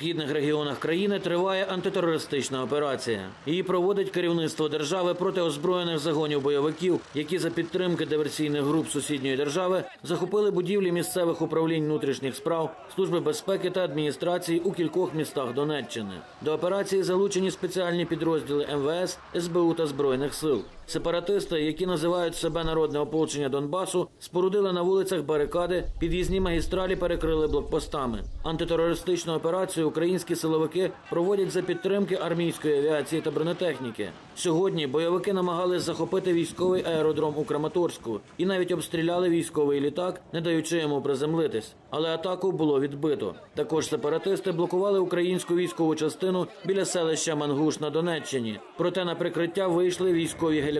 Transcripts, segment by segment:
східних регіонах країни триває антитерористична операція. Її проводить керівництво держави проти озброєних загонів бойовиків, які за підтримки диверсійних груп сусідньої держави захопили будівлі місцевих управлінь внутрішніх справ, служби безпеки та адміністрації у кількох містах Донеччини. До операції залучені спеціальні підрозділи МВС, СБУ та збройних сил. Сепаратисти, які називають себе народне ополчення Донбасу, спорудили на вулицях барикади, під'їзні магістралі перекрили блокпостами. Антитерористичну операцію українські силовики проводять за підтримки армійської авіації та бронетехніки. Сьогодні бойовики намагались захопити військовий аеродром у Краматорську і навіть обстріляли військовий літак, не даючи йому приземлитись. Але атаку було відбито. Також сепаратисти блокували українську військову частину біля селища Мангуш на Донеччині. Проте на прикриття вийшли військові гелікоптери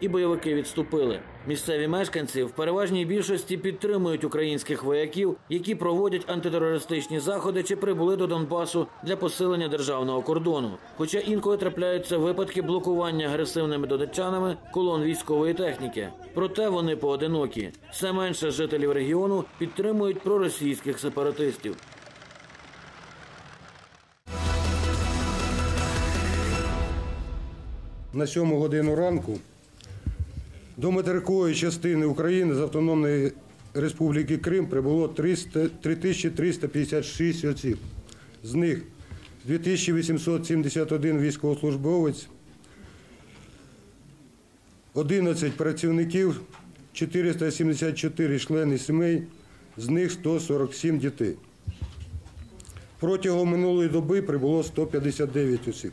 і бойовики відступили. Місцеві мешканці в переважній більшості підтримують українських вояків, які проводять антитерористичні заходи чи прибули до Донбасу для посилення державного кордону. Хоча інколи трапляються випадки блокування агресивними донеччанами колон військової техніки. Проте вони поодинокі. Все менше жителів регіону підтримують проросійських сепаратистів. На 7 годину ранку до материкової частини України з Автономної Республіки Крим прибуло 3356 осіб. З них 2871 військовослужбовець, 11 працівників, 474 члени сімей, з них 147 дітей. Протягом минулої доби прибуло 159 осіб.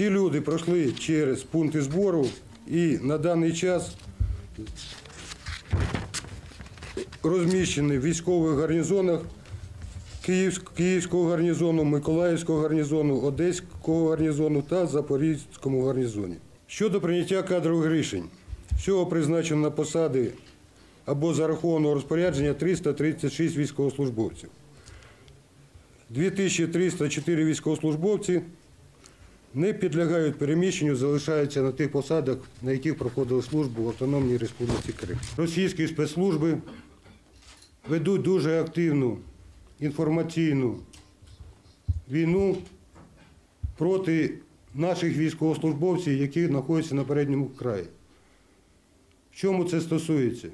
Всі люди пройшли через пункти збору і на даний час розміщені в військових гарнізонах Київського гарнізону, Миколаївського гарнізону, Одеського гарнізону та Запорізькому гарнізоні. Щодо прийняття кадрових рішень, всього призначено на посади або зарахованого розпорядження 336 військовослужбовців. 2304 військовослужбовці не підлягають переміщенню, залишаються на тих посадах, на яких проходили службу в Автономній Республіці Крим. Російські спецслужби ведуть дуже активну інформаційну війну проти наших військовослужбовців, які знаходяться на передньому краї. В чому це стосується?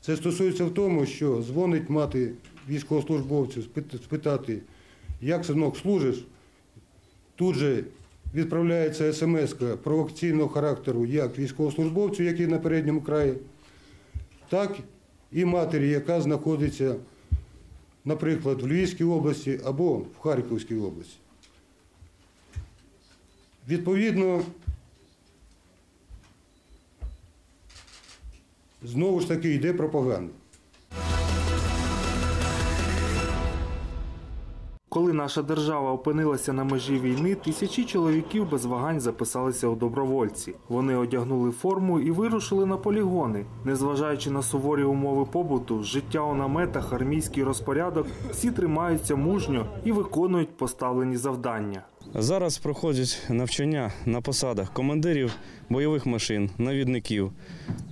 Це стосується в тому, що дзвонить мати військовослужбовців спитати, як синок служиш, Тут же відправляється смс провокаційного характеру як військовослужбовцю, який на передньому краї, так і матері, яка знаходиться, наприклад, в Львівській області або в Харківській області. Відповідно, знову ж таки йде пропаганда. Коли наша держава опинилася на межі війни, тисячі чоловіків без вагань записалися у добровольці. Вони одягнули форму і вирушили на полігони. Незважаючи на суворі умови побуту, життя у наметах, армійський розпорядок, всі тримаються мужньо і виконують поставлені завдання. Зараз проходять навчання на посадах командирів бойових машин, навідників,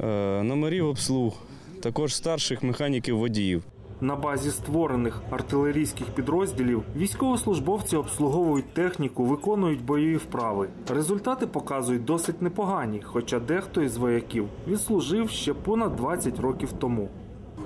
е, номерів обслуг, також старших механіків водіїв. На базі створених артилерійських підрозділів військовослужбовці обслуговують техніку, виконують бойові вправи. Результати показують досить непогані, хоча дехто із вояків відслужив ще понад 20 років тому.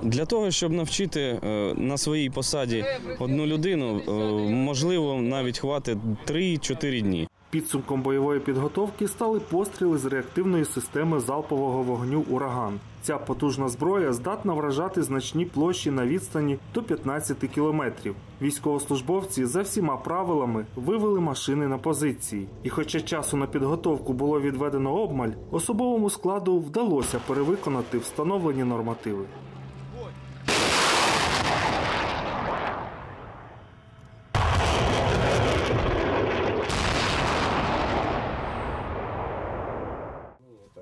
Для того, щоб навчити е, на своїй посаді одну людину, е, можливо, навіть хватить 3-4 дні. Підсумком бойової підготовки стали постріли з реактивної системи залпового вогню Ураган. Ця потужна зброя здатна вражати значні площі на відстані до 15 кілометрів. Військовослужбовці за всіма правилами вивели машини на позиції. І хоча часу на підготовку було відведено обмаль, особовому складу вдалося перевиконати встановлені нормативи.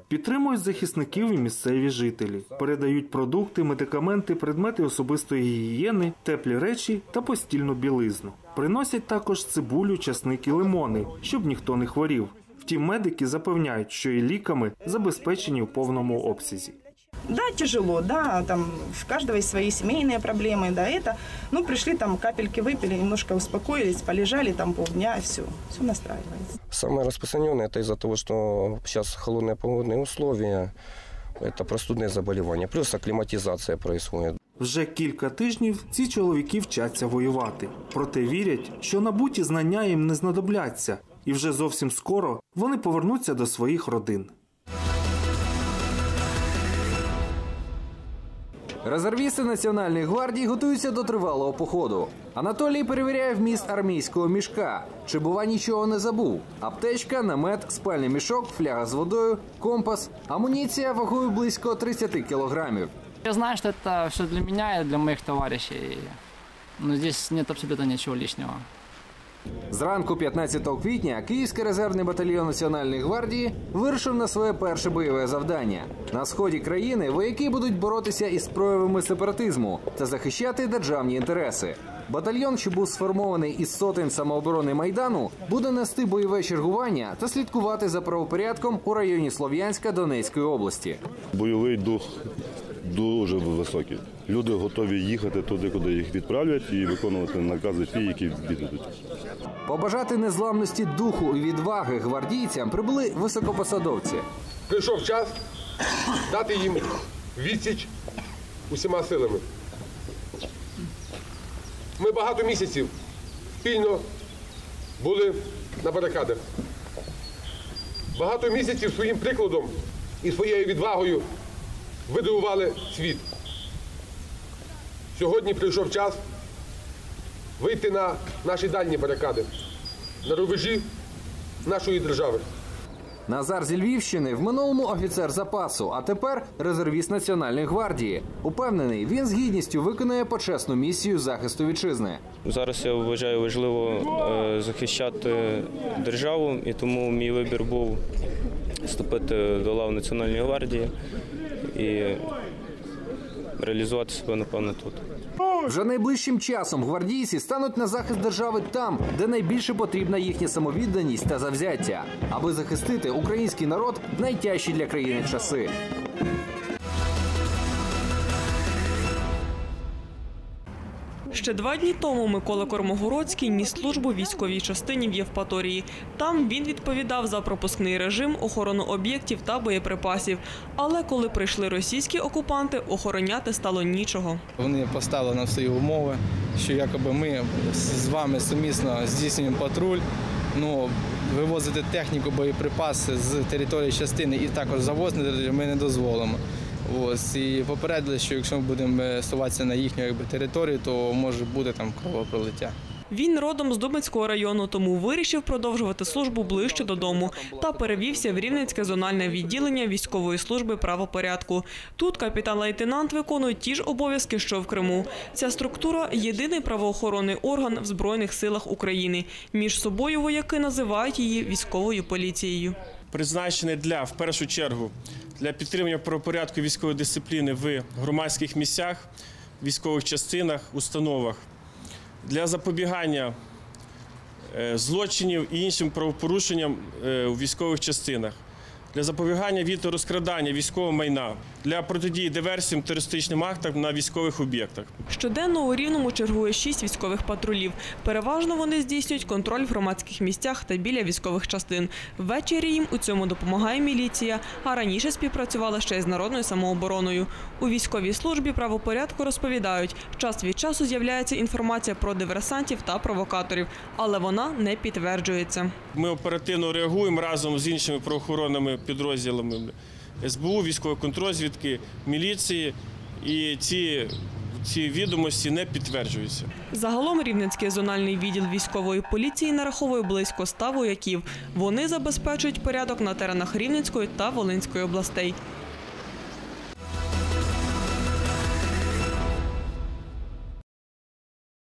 Підтримують захисників і місцеві жителі, передають продукти, медикаменти, предмети особистої гігієни, теплі речі та постільну білизну. Приносять також цибулю, часник і лимони, щоб ніхто не хворів. Втім, медики запевняють, що і ліками забезпечені в повному обсязі Да, тяжело, да, там в каждого есть свои семейные проблемы, да, это. Ну, пришли там, капельки выпили, немножко успокоились, полежали там полдня, и все, все настраивается. Самое распространенное это из-за того, что сейчас холодные погодные условия, это простудные заболевания, плюс акклиматизация происходит. Вже кілька тижнів ці чоловіки вчаться воювати. Проте вірять, що набуті знання їм не знадобляться, і вже зовсім скоро вони повернуться до своїх родин. Резервісти Національної гвардії готуються до тривалого походу. Анатолій перевіряє вміст армійського мішка. Чи бува нічого не забув? Аптечка, намет, спальний мішок, фляга з водою, компас, амуніція вагою близько 30 кілограмів. Я знаю, что это все для меня и для моих товарищей. Но здесь нет абсолютно ничего лишнего. Зранку 15 квітня Київський резервний батальйон Національної гвардії вирушив на своє перше бойове завдання. На сході країни вояки будуть боротися із проявами сепаратизму та захищати державні інтереси. Батальйон, що був сформований із сотень самооборони майдану, буде нести бойове чергування та слідкувати за правопорядком у районі Слов'янська Донецької області. Бойовий дух дуже високий. Люди готові їхати туди, куди їх відправлять, і виконувати накази ті, які віддадуть. Побажати незламності духу і відваги гвардійцям прибули високопосадовці. прийшов час дати їм відсіч усіма силами. Ми багато місяців спільно були на барикадах. Багато місяців своїм прикладом і своєю відвагою видивували світ. Сьогодні прийшов час вийти на наші дальні барикади, на рубежі нашої держави. Назар зі Львівщини в минулому офіцер запасу, а тепер резервіст Національної гвардії. Упевнений, він з гідністю виконує почесну місію захисту вітчизни. Зараз я вважаю важливо е, захищати державу, і тому мій вибір був вступити до лав Національної гвардії і реалізувати себе, напевно, тут. Вже найближчим часом гвардійці стануть на захист держави там, де найбільше потрібна їхня самовідданість та завзяття, аби захистити український народ в найтяжчі для країни часи. Ще два дні тому Микола Кормогородський ніс службу військовій частині в Євпаторії. Там він відповідав за пропускний режим, охорону об'єктів та боєприпасів. Але коли прийшли російські окупанти, охороняти стало нічого. Вони поставили на свої умови, що якоби ми з вами сумісно здійснюємо патруль. Ну, вивозити техніку, боєприпаси з території частини і також завозити ми не дозволимо. Ось і попередили, що якщо ми будемо суватися на їхню якби, територію, то може бути там кровопролиття. Він родом з Дубинського району, тому вирішив продовжувати службу ближче додому та перевівся в Рівненське зональне відділення військової служби правопорядку. Тут капітан-лейтенант виконує ті ж обов'язки, що в Криму. Ця структура єдиний правоохоронний орган в Збройних силах України. Між собою вояки називають її військовою поліцією. Призначений для в першу чергу для підтримання правопорядку військової дисципліни в громадських місцях, військових частинах, установах, для запобігання е, злочинів і іншим правопорушенням е, у військових частинах, для запобігання від розкрадання військового майна, для протидії диверсіям терористичним актам на військових об'єктах. Щоденно у Рівному чергує шість військових патрулів. Переважно вони здійснюють контроль в громадських місцях та біля військових частин. Ввечері їм у цьому допомагає міліція, а раніше співпрацювала ще й з народною самообороною. У військовій службі правопорядку розповідають, час від часу з'являється інформація про диверсантів та провокаторів, але вона не підтверджується. Ми оперативно реагуємо разом з іншими правоохоронними підрозділами СБУ, військової контрозвідки, міліції, і ці, ці відомості не підтверджуються. Загалом Рівненський зональний відділ військової поліції нараховує близько ста вояків. Вони забезпечують порядок на теренах Рівненської та Волинської областей.